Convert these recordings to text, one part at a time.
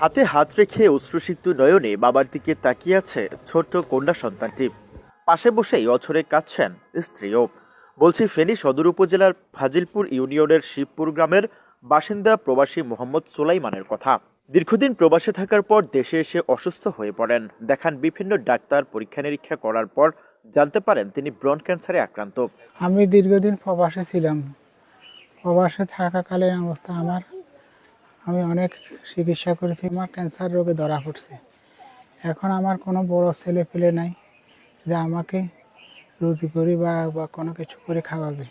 হাতে হাত রেখে অশ্রুসিক্ত নয়নে বাবার দিকে তাকিয়ে আছে ছোট্ট কন্যা সন্তানটি। পাশে বসেই অছরে কাঁদছেন স্ত্রীও। বলছি, ফেনী সদর উপজেলার ফাজিলপুর ইউনিয়নের শিবপুর গ্রামের বাসিন্দা প্রবাসী মোহাম্মদ সোলাইমানের কথা। দীর্ঘদিন প্রবাসে থাকার পর দেশে এসে অসুস্থ হয়ে পড়েন। দেখান বিভিন্ন ডাক্তার পরীক্ষা নিরীক্ষা করার পর জানতে পারেন তিনি ব্রন ক্যান্সারে আক্রান্ত। আমি দীর্ঘদিন প্রবাসে ছিলাম। প্রবাসে থাকাকালীন অবস্থা আমার আমি অনেক চিকিৎসা করেছি, আমার ক্যান্সার রোগে ধরা পড়ছে। এখন আমার কোনো বড় ছেলে পেলে নাই যে আমাকে রুজি করি বা বা কোনো কিছু করে খাওয়াবে।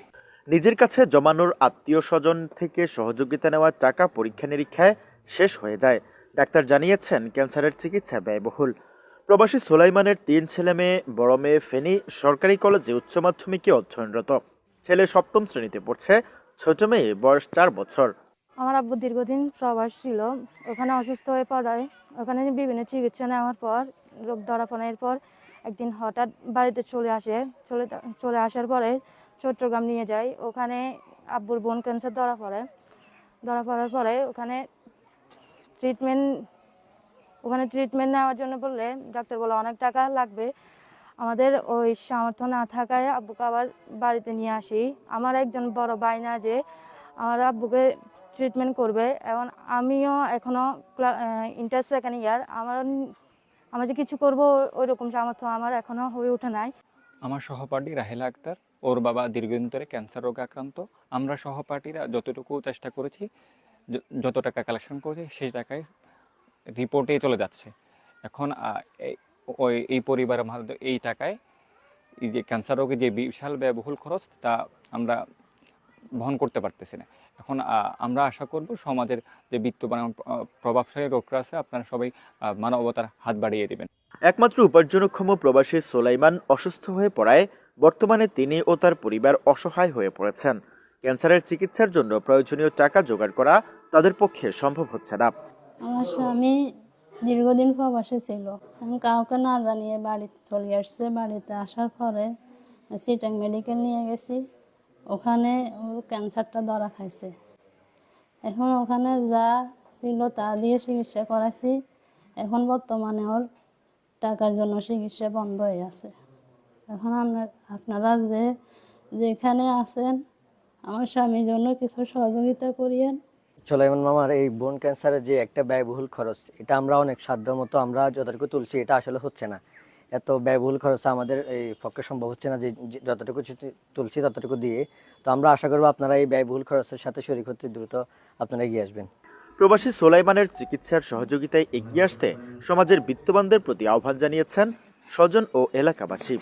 নিজের কাছে জমানোর আত্মীয় স্বজন থেকে সহযোগিতা নেওয়া টাকা পরীক্ষা নিরীক্ষায় শেষ হয়ে যায়। ডাক্তার জানিয়েছেন, ক্যান্সারের চিকিৎসা ব্যয়বহুল। প্রবাসী সোলাইমানের তিন ছেলে মেয়ে, বড় মেয়ে ফেনী সরকারি কলেজে উচ্চ মাধ্যমিকে অধ্যয়নরত। ছেলে সপ্তম শ্রেণীতে পড়ছে, ছোট মেয়ে বয়স চার বছর। আমার আব্বু দীর্ঘদিন প্রবাস ছিল, ওখানে অসুস্থ হয়ে পড়ায়। ওখানে বিভিন্ন চিকিৎসা নেওয়ার পর, রোগ ধরা পড়ার পর একদিন হঠাৎ বাড়িতে চলে আসে। চলে চলে আসার পরে চট্টগ্রাম নিয়ে যায়। ওখানে আব্বুর বোন ক্যান্সার ধরা পড়ে। ধরা পড়ার পরে ওখানে ট্রিটমেন্ট ওখানে ট্রিটমেন্ট নেওয়ার জন্য বললে, ডাক্তার বলে অনেক টাকা লাগবে। আমাদের ওই সামর্থ্য না থাকায় আব্বুকে আবার বাড়িতে নিয়ে আসি। আমার একজন বড় ভাই না যে, আমার আব্বুকে ট্রিটমেন্ট করবে। এবং আমিও এখনও ইন্টার সেকেন্ড ইয়ার আমার আমি যে কিছু করব ওই রকম সামর্থ্য আমার এখনও হয়ে ওঠে নাই। আমার সহপাঠী রাহেলা আক্তার, ওর বাবা দীর্ঘদিন ধরে ক্যান্সার রোগে আক্রান্ত। আমরা সহপাঠীরা যতটুকু চেষ্টা করেছি যত টাকা কালেকশন করেছি, সেই টাকায় রিপোর্টে চলে যাচ্ছে। এখন ওই, এই পরিবারের মধ্যে এই টাকায় এই যে ক্যান্সার রোগে যে বিশাল ব্যয়বহুল খরচ, তা আমরা বহন করতে পারতেছি না। এখন আমরা আশা করব সমাজের যে বিত্তবান প্রভাবশালী লোকরা আছে আপনারা সবাই মানবতার হাত বাড়িয়ে দেবেন। একমাত্র উপার্জনক্ষম প্রবাসী সোলাইমান অসুস্থ হয়ে পড়ায় বর্তমানে তিনি ও তার পরিবার অসহায় হয়ে পড়েছেন। ক্যান্সারের চিকিৎসার জন্য প্রয়োজনীয় টাকা জোগাড় করা তাদের পক্ষে সম্ভব হচ্ছে না। আমার স্বামী দীর্ঘদিন প্রবাসে ছিল। আমি কাউকে না জানিয়ে বাড়িতে চলে আসছে। বাড়িতে আসার পরে সিটাং মেডিকেল নিয়ে গেছি। ওখানে ওর ক্যান্সারটা ধরা খাইছে। এখন ওখানে যা ছিল তা দিয়ে চিকিৎসা করাইছি। এখন বর্তমানে ওর টাকার জন্য চিকিৎসা বন্ধ হয়ে আছে। এখন আপনার যে, যেখানে আছেন, আমার স্বামীর জন্য কিছু সহযোগিতা করিয়েন। সোলাইমান মামার এই বোন ক্যান্সারের যে একটা ব্যয়বহুল খরচ, এটা আমরা অনেক সাধ্য মতো আমরা যতটুকু তুলছি, এটা আসলে হচ্ছে না। এত ব্যয়বহুল খরচ আমাদের এই পক্ষে সম্ভব হচ্ছে না যে যতটুকু তুলছি ততটুকু দিয়ে। তো আমরা আশা করব আপনারা এই ব্যয়বহুল খরচের সাথে শরীর করতে দ্রুত আপনারা এগিয়ে আসবেন। প্রবাসী সোলাইমানের চিকিৎসার সহযোগিতায় এগিয়ে আসতে সমাজের বিত্তবানদের প্রতি আহ্বান জানিয়েছেন স্বজন ও এলাকাবাসী।